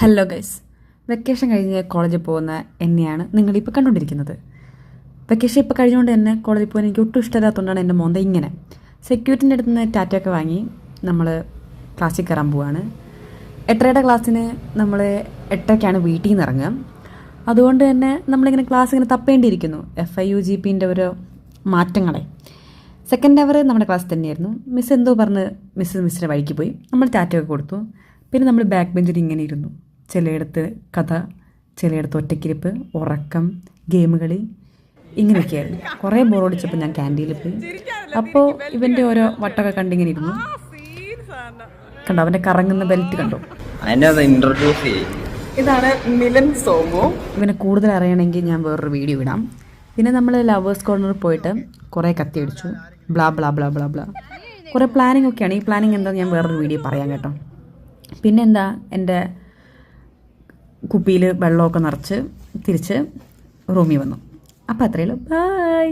Hello guys vacation കഴിഞ്ഞ് കോളേജിൽ പോകുന്ന എന്നെയാണ് നിങ്ങളിപ്പോൾ കണ്ടുകൊണ്ടിരിക്കുന്നത്. വെക്കേഷൻ ഇപ്പോൾ കഴിഞ്ഞുകൊണ്ട് തന്നെ കോളേജിൽ പോകാൻ എനിക്ക് ഒട്ടും ഇഷ്ടമില്ലാത്തതുകൊണ്ടാണ് എന്റെ മോന്ത ഇങ്ങനെ. സെക്യൂരിറ്റിന്റെ അടുത്ത് നിന്ന് ടാറ്റയൊക്കെ വാങ്ങി നമ്മൾ ക്ലാസ്സിൽ കയറാൻ പോവാണ്. എട്ടരയുടെ ക്ലാസ്സിന് നമ്മൾ എട്ടരയ്ക്കാണ് വീട്ടിൽ നിന്ന് ഇറങ്ങുക. അതുകൊണ്ട് തന്നെ നമ്മളിങ്ങനെ ക്ലാസ് ഇങ്ങനെ തപ്പേണ്ടിയിരിക്കുന്നു. എഫ് ഐ യു ജി പിന്റെ ഒരു മാറ്റങ്ങളെ. സെക്കൻഡ് അവർ നമ്മുടെ ക്ലാസ് തന്നെയായിരുന്നു. മിസ് എന്തോ പറഞ്ഞ് മിസ് മിസ്സിന്റെ വഴിക്ക് പോയി. നമ്മൾ ടാറ്റയൊക്കെ കൊടുത്തു. പിന്നെ നമ്മൾ ബാക്ക് ബെഞ്ചിൽ ഇങ്ങനെ ഇരുന്നു. ചിലയിടത്ത് കഥ ചിലയിടത്ത് ഒറ്റക്കിരിപ്പ് ഉറക്കം ഗെയിം കളി ഇങ്ങനെയൊക്കെയായിരുന്നു. കുറേ ബോറടിച്ചപ്പോൾ ഞാൻ ക്യാന്റീനിൽ പോയി. അപ്പോൾ ഇവന്റെ ഓരോ വട്ടൊക്കെ കണ്ടിങ്ങനെ ഇരുന്നു. കണ്ടോ? അവന്റെ കറങ്ങുന്ന ബെൽറ്റ് കണ്ടു? ഇതാണ് മിലൻ സോമോ. ഇവനെ കൂടുതൽ അറിയണമെങ്കിൽ ഞാൻ വേറൊരു വീഡിയോ ഇടാം. പിന്നെ നമ്മൾ ലവേഴ്സ് കോർണറിൽ പോയിട്ട് കുറേ കത്തി അടിച്ചു. Blah blah blah blah blah കുറേ പ്ലാനിങ് ഒക്കെയാണ്. ഈ പ്ലാനിങ് എന്താ ഞാൻ വേറൊരു വീഡിയോ പറയാം കേട്ടോ. പിന്നെന്താ എന്റെ കുപ്പിയിൽ വെള്ളമൊക്കെ നിറച്ച് തിരിച്ച് റൂമിൽ വന്നു. അപ്പോൾ അത്രയേ ഉള്ളൂ. ബൈ